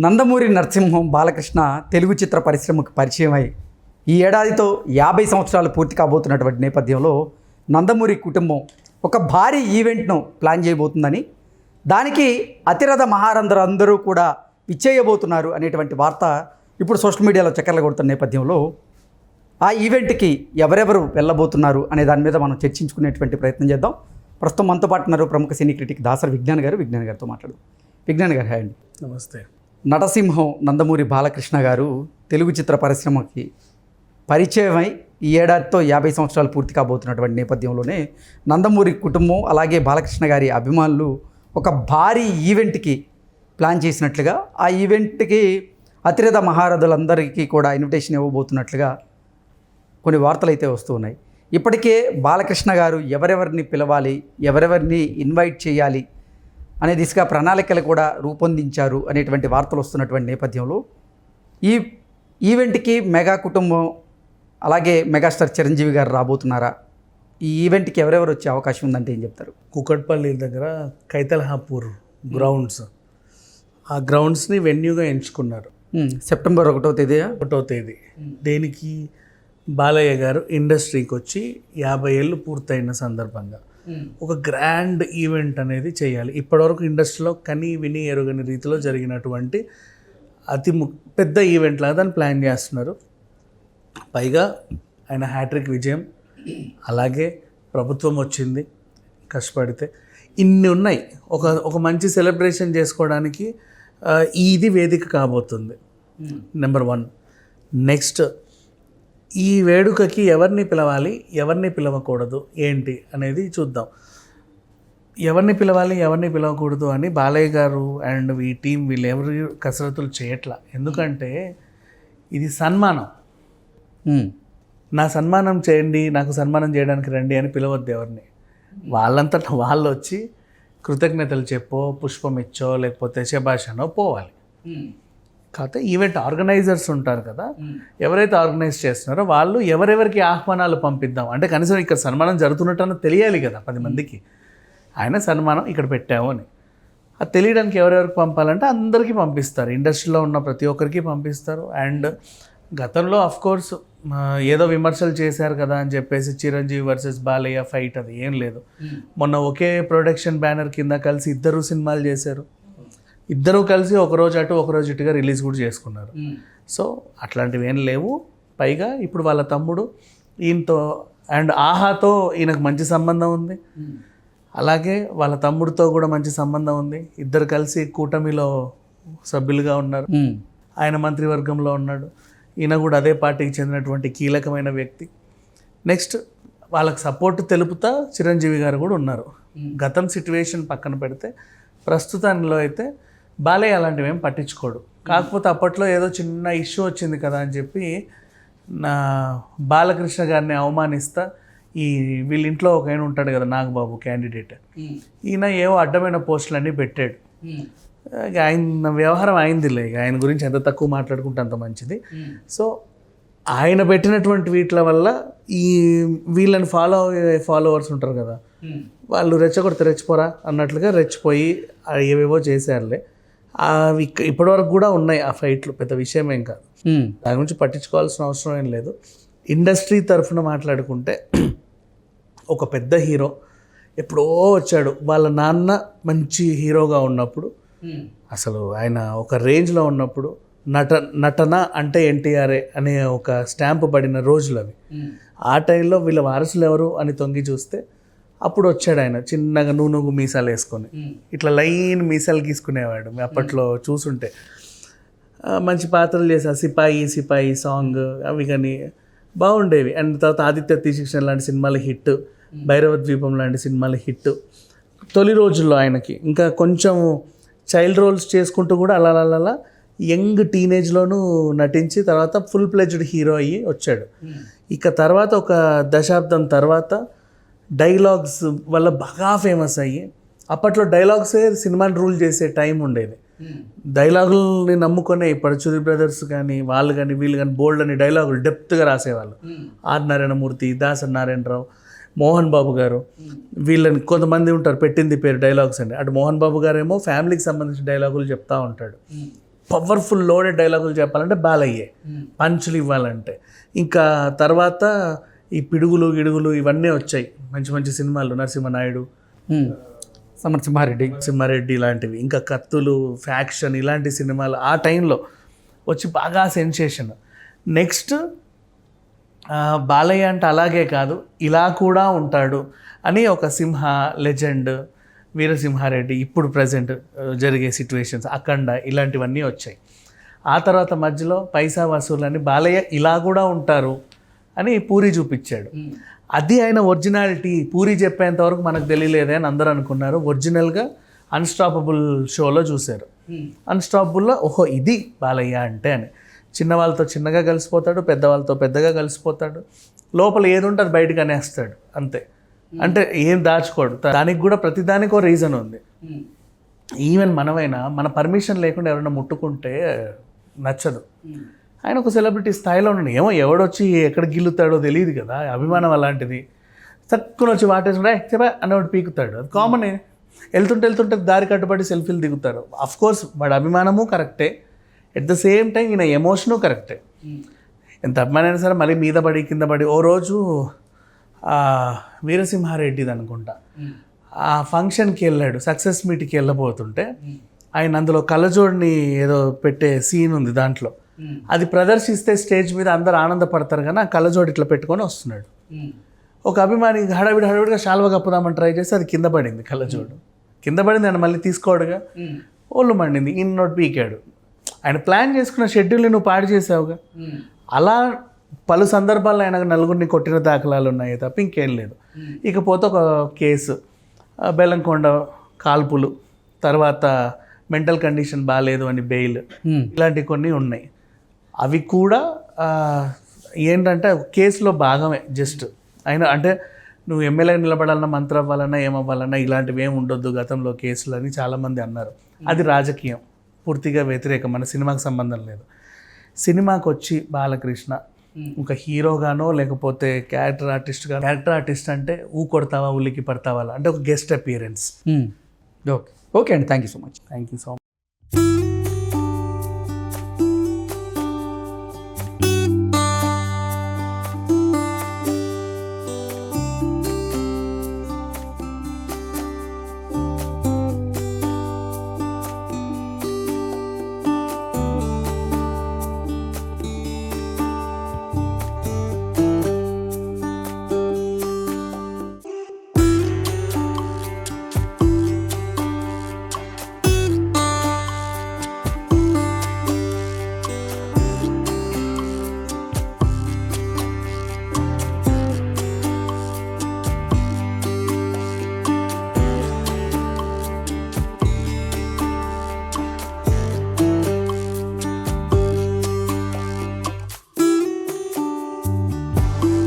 నందమూరి నరసింహం బాలకృష్ణ తెలుగు చిత్ర పరిశ్రమకు పరిచయమై ఈ ఏడాదితో యాభై సంవత్సరాలు పూర్తి కాబోతున్నటువంటి నేపథ్యంలో నందమూరి కుటుంబం ఒక భారీ ఈవెంట్ను ప్లాన్ చేయబోతుందని దానికి అతిరథ మహారందరు అందరూ కూడా ఇచ్చేయబోతున్నారు అనేటువంటి వార్త ఇప్పుడు సోషల్ మీడియాలో చక్కర్లు కొడుతున్న నేపథ్యంలో ఆ ఈవెంట్కి ఎవరెవరు వెళ్ళబోతున్నారు అనే దాని మీద మనం చర్చించుకునేటువంటి ప్రయత్నం చేద్దాం. ప్రస్తుతం మనతో పాటు ఉన్నారు ప్రముఖ సినీ క్రిటిక్ దాసరి విజ్ఞాన్ గారు. విజ్ఞాన్ గారితో మాట్లాడు. విజ్ఞాన్ గారు హాయ్ అండి. నమస్తే. నటసింహం నందమూరి బాలకృష్ణ గారు తెలుగు చిత్ర పరిశ్రమకి పరిచయమై ఈ ఏడాదితో యాభై సంవత్సరాలు పూర్తి కాబోతున్నటువంటి నేపథ్యంలోనే నందమూరి కుటుంబం అలాగే బాలకృష్ణ గారి అభిమానులు ఒక భారీ ఈవెంట్కి ప్లాన్ చేసినట్లుగా ఆ ఈవెంట్కి అతిరథ మహారథులందరికీ కూడా ఇన్విటేషన్ ఇవ్వబోతున్నట్లుగా కొన్ని వార్తలు అయితే వస్తూ ఉన్నాయి. ఇప్పటికే బాలకృష్ణ గారు ఎవరెవరిని పిలవాలి ఎవరెవరిని ఇన్వైట్ చేయాలి అనే దిశగా ప్రణాళికలు కూడా రూపొందించారు అనేటువంటి వార్తలు వస్తున్నటువంటి నేపథ్యంలో ఈ ఈవెంట్కి మెగా కుటుంబం అలాగే మెగాస్టార్ చిరంజీవి గారు రాబోతున్నారా? ఈ ఈవెంట్కి ఎవరెవరు వచ్చే అవకాశం ఉందంటే ఏం చెప్తారు? కుకట్పల్లి దగ్గర కైతల్హాపూర్ గ్రౌండ్స్. ఆ గ్రౌండ్స్ని వెన్యూగా ఎంచుకున్నారు. సెప్టెంబర్ ఒకటో తేదీ ఒకటో తేదీ. దేనికి? బాలయ్య గారు ఇండస్ట్రీకి వచ్చి యాభై ఏళ్ళు పూర్తయిన సందర్భంగా. ఒక గ్రాండ్ ఈవెంట్ అనేది చేయాలి. ఇప్పటివరకు ఇండస్ట్రీలో కని విని ఎరుగని రీతిలో జరిగినటువంటి అతి ము పెద్ద ఈవెంట్ లాగా దాన్ని ప్లాన్ చేస్తున్నారు. పైగా ఆయన హ్యాట్రిక్ విజయం. అలాగే ప్రభుత్వం వచ్చింది. కష్టపడితే ఇన్ని ఉన్నాయి. ఒక ఒక మంచి సెలబ్రేషన్ చేసుకోవడానికి ఇది వేదిక కాబోతుంది. నెంబర్ వన్ నెక్స్ట్ ఈ వేడుకకి ఎవరిని పిలవాలి ఎవరిని పిలవకూడదు ఏంటి అనేది చూద్దాం. ఎవరిని పిలవాలి ఎవరిని పిలవకూడదు అని బాలయ్య గారు అండ్ ఈ టీం వీళ్ళు ఎవరు కసరత్తులు చేయట్లా? ఎందుకంటే ఇది సన్మానం. నా సన్మానం చేయండి నాకు సన్మానం చేయడానికి రండి అని పిలవద్దు ఎవరిని. వాళ్ళంతటా వాళ్ళు వచ్చి కృతజ్ఞతలు చెప్పో పుష్పం ఇచ్చో లేకపోతే శభాషనో పోవాలి. కాకపోతే ఈవెంట్ ఆర్గనైజర్స్ ఉంటారు కదా ఎవరైతే ఆర్గనైజ్ చేస్తున్నారో వాళ్ళు ఎవరెవరికి ఆహ్వానాలు పంపిద్దాం. అంటే కనీసం ఇక్కడ సన్మానం జరుగుతున్నట్టు తెలియాలి కదా పది మందికి. ఆయన సన్మానం ఇక్కడ పెట్టాము అని. అది తెలియడానికి ఎవరెవరికి పంపాలంటే అందరికీ పంపిస్తారు. ఇండస్ట్రీలో ఉన్న ప్రతి ఒక్కరికి పంపిస్తారు. అండ్ గతంలో అఫ్ కోర్స్ ఏదో విమర్శలు చేశారు కదా అని చెప్పేసి చిరంజీవి వర్సెస్ బాలయ్య ఫైట్ అది ఏం లేదు. మొన్న ఒకే ప్రొడక్షన్ బ్యానర్ కింద కలిసి ఇద్దరు సినిమాలు చేశారు. ఇద్దరూ కలిసి ఒకరోజు అటు ఒకరోజు ఇటుగా రిలీజ్ కూడా చేసుకున్నారు. సో అట్లాంటివి ఏం లేవు. పైగా ఇప్పుడు వాళ్ళ తమ్ముడు ఈయనతో అండ్ ఆహాతో ఈయనకు మంచి సంబంధం ఉంది. అలాగే వాళ్ళ తమ్ముడితో కూడా మంచి సంబంధం ఉంది. ఇద్దరు కలిసి కూటమిలో సభ్యులుగా ఉన్నారు. ఆయన మంత్రివర్గంలో ఉన్నాడు. ఈయన కూడా అదే పార్టీకి చెందినటువంటి కీలకమైన వ్యక్తి. నెక్స్ట్ వాళ్ళకి సపోర్ట్ తెలుపుతా చిరంజీవి గారు కూడా ఉన్నారు. గతం సిట్యువేషన్ పక్కన పెడితే ప్రస్తుతంలో అయితే బాలయ్య అలాంటివి ఏం పట్టించుకోడు. కాకపోతే అప్పట్లో ఏదో చిన్న ఇష్యూ వచ్చింది కదా అని చెప్పి నా బాలకృష్ణ గారిని అవమానిస్తా ఈ వీళ్ళ ఇంట్లో ఒక ఆయన ఉంటాడు కదా నాగబాబు క్యాండిడేట్ ఈయన ఏవో అడ్డమైన పోస్టులన్నీ పెట్టాడు. ఆయన వ్యవహారం అయిందిలే ఆయన గురించి ఎంత తక్కువ మాట్లాడుకుంటే అంత మంచిది. సో ఆయన పెట్టినటువంటి వీటి వల్ల ఈ వీళ్ళని ఫాలో అయ్యే ఫాలోవర్స్ ఉంటారు కదా వాళ్ళు రెచ్చగొడితే రెచ్చిపోరా అన్నట్లుగా రెచ్చిపోయి ఏవేవో చేశారులే. అవి ఇక్క- ఇప్పటివరకు కూడా ఉన్నాయి ఆ ఫైట్లు పెద్ద విషయం ఏం కాదు. దాని గురించి పట్టించుకోవాల్సిన అవసరం ఏం లేదు. ఇండస్ట్రీ తరఫున మాట్లాడుకుంటే ఒక పెద్ద హీరో ఎప్పుడో వచ్చాడు. వాళ్ళ నాన్న మంచి హీరోగా ఉన్నప్పుడు అసలు ఆయన ఒక రేంజ్లో ఉన్నప్పుడు నట నటన అంటే ఎన్టీఆర్ఏ అనే ఒక స్టాంప్ పడిన రోజులు అవి. ఆ టైంలో వీళ్ళ వారసులు ఎవరు అని తొంగి చూస్తే అప్పుడు వచ్చాడు ఆయన చిన్నగా నూనెగు మీసాలు వేసుకొని. ఇట్లా లైన్ మీసాలు గీసుకునేవాడు అప్పట్లో చూసుంటే. మంచి పాత్రలు చేసా సిపాయి సిపాయి సాంగ్ అవి కానీ బాగుండేవి. అండ్ తర్వాత ఆదిత్య తీశిక్షణ లాంటి సినిమాలు హిట్. భైరవ ద్వీపం లాంటి సినిమాలు హిట్. తొలి రోజుల్లో ఆయనకి. ఇంకా కొంచెం చైల్డ్ రోల్స్ చేసుకుంటూ కూడా అలా అలా యంగ్ టీనేజ్లోనూ నటించి తర్వాత ఫుల్ ప్లెజ్డ్ హీరో అయ్యి వచ్చాడు. ఇక తర్వాత ఒక దశాబ్దం తర్వాత డైలాగ్స్ వల్ల బాగా ఫేమస్ అయ్యి అప్పట్లో డైలాగ్సే సినిమాని రూల్ చేసే టైం ఉండేది. డైలాగుల్ని నమ్ముకునే ఇప్పుడు చురి బ్రదర్స్ కానీ వాళ్ళు కానీ వీళ్ళు కానీ బోల్డ్ అని డైలాగులు డెప్త్గా రాసేవాళ్ళు. ఆర్ నారాయణమూర్తి దాసరి నారాయణరావు మోహన్ బాబు గారు. వీళ్ళని కొంతమంది ఉంటారు పెట్టింది పేరు డైలాగ్స్ అండి అటు మోహన్ బాబు గారు ఏమో ఫ్యామిలీకి సంబంధించిన డైలాగులు చెప్తా ఉంటాడు. పవర్ఫుల్ లోడెడ్ డైలాగులు చెప్పాలంటే బాలయ్యే. పంచులు ఇవ్వాలంటే. ఇంకా తర్వాత ఈ పిడుగులు గిడుగులు ఇవన్నీ వచ్చాయి. మంచి మంచి సినిమాలు నరసింహనాయుడు ఉమ్. సమర్సింహారెడ్డి సింహారెడ్డి. ఇలాంటివి ఇంకా కత్తులు ఫ్యాక్షన్ ఇలాంటి సినిమాలు ఆ టైంలో వచ్చి బాగా సెన్సేషన్. నెక్స్ట్ బాలయ్య అంటే అలాగే కాదు ఇలా కూడా ఉంటాడు అని ఒక సింహ లెజెండ్ వీరసింహారెడ్డి ఇప్పుడు ప్రజెంట్ జరిగే సిచ్యువేషన్స్ అఖండ ఇలాంటివన్నీ వచ్చాయి. ఆ తర్వాత మధ్యలో పైసా వసూలని బాలయ్య ఇలా కూడా ఉంటారు. అని పూరి చూపించాడు. అది ఆయన ఒరిజినాలిటీ. పూరి చెప్పేంత వరకు మనకు తెలియలేదే అని అందరూ అనుకున్నారు. ఒరిజినల్గా అన్స్టాపబుల్ షోలో చూశారు. అన్స్టాపబుల్లో ఓహో ఇది బాలయ్య అంటే అని. చిన్నవాళ్ళతో చిన్నగా కలిసిపోతాడు పెద్దవాళ్ళతో పెద్దగా కలిసిపోతాడు. లోపల ఏది ఉంటుంది బయటకు అనేస్తాడు అంతే. అంటే ఏం దాచుకోడు. దానికి కూడా ప్రతిదానికి ఒక రీజన్ ఉంది. ఈవెన్ మనమైనా మన పర్మిషన్ లేకుండా ఎవరైనా ముట్టుకుంటే నచ్చదు. ఆయన ఒక సెలబ్రిటీ స్థాయిలో ఉన్నాడు. ఏమో ఎవడొచ్చి ఎక్కడ గిల్లుతాడో తెలియదు కదా. అభిమానం అలాంటిది. తక్కువ వచ్చి వాటేసుకుంటే చెప్పా అన్నవాడు పీకుతాడు. అది కామనే వెళ్తుంటే వెళ్తుంటే దారి కట్టుబడి సెల్ఫీలు దిగుతారు. అఫ్ కోర్స్ వాడి అభిమానము కరెక్టే. ఎట్ ద సేమ్ టైం ఈయన ఎమోషను కరెక్టే. ఎంత అభిమానైనా సరే మళ్ళీ మీద పడి కింద పడి ఓ రోజు వీరసింహారెడ్డిది అనుకుంటా. ఆ ఫంక్షన్కి వెళ్ళాడు. సక్సెస్ మీట్కి వెళ్ళబోతుంటే ఆయన అందులో కళ్ళజోడిని ఏదో పెట్టే సీన్ ఉంది దాంట్లో. అది ప్రదర్శిస్తే స్టేజ్ మీద అందరు ఆనందపడతారు కానీ ఆ కళ్ళజోడు ఇట్లా పెట్టుకొని వస్తున్నాడు. ఒక అభిమాని హడావిడి హడావిడిగా శాల్వ కప్పుదామని ట్రై చేస్తే అది కింద పడింది కళ్ళజోడు. కింద పడింది ఆయన మళ్ళీ తీసుకోడుగా. ఒళ్ళు మండింది ఇన్నోటి పీకాడు. ఆయన ప్లాన్ చేసుకున్న షెడ్యూల్ని నువ్వు పాడు చేసావుగా. అలా పలు సందర్భాల్లో ఆయన నలుగురిని కొట్టిన దాఖలాలు ఉన్నాయి తప్ప ఇంకేం లేదు. ఇకపోతే ఒక కేసు బెల్లంకొండ కాల్పులు తర్వాత మెంటల్ కండిషన్ బాగాలేదు అని బెయిల్. ఇలాంటి కొన్ని ఉన్నాయి. అవి కూడా ఏంటంటే కేసులో భాగమే జస్ట్. అయినా అంటే నువ్వు ఎమ్మెల్యే నిలబడాలన్నా మంత్రి అవ్వాలన్నా ఏమవ్వాలన్నా ఇలాంటివి ఏమి ఉండొద్దు గతంలో కేసులు అని చాలామంది అన్నారు. అది రాజకీయం. పూర్తిగా వ్యతిరేకం. మన సినిమాకి సంబంధం లేదు. సినిమాకి వచ్చి బాలకృష్ణ ఒక హీరోగానో లేకపోతే క్యారెక్టర్ ఆర్టిస్ట్గా క్యారెక్టర్ ఆర్టిస్ట్ అంటే ఊ కొడతావా ఉలికి పడతావా అంటే ఒక గెస్ట్ అపియరెన్స్. ఓకే. ఓకే అండి. Thank you so much. Thank you so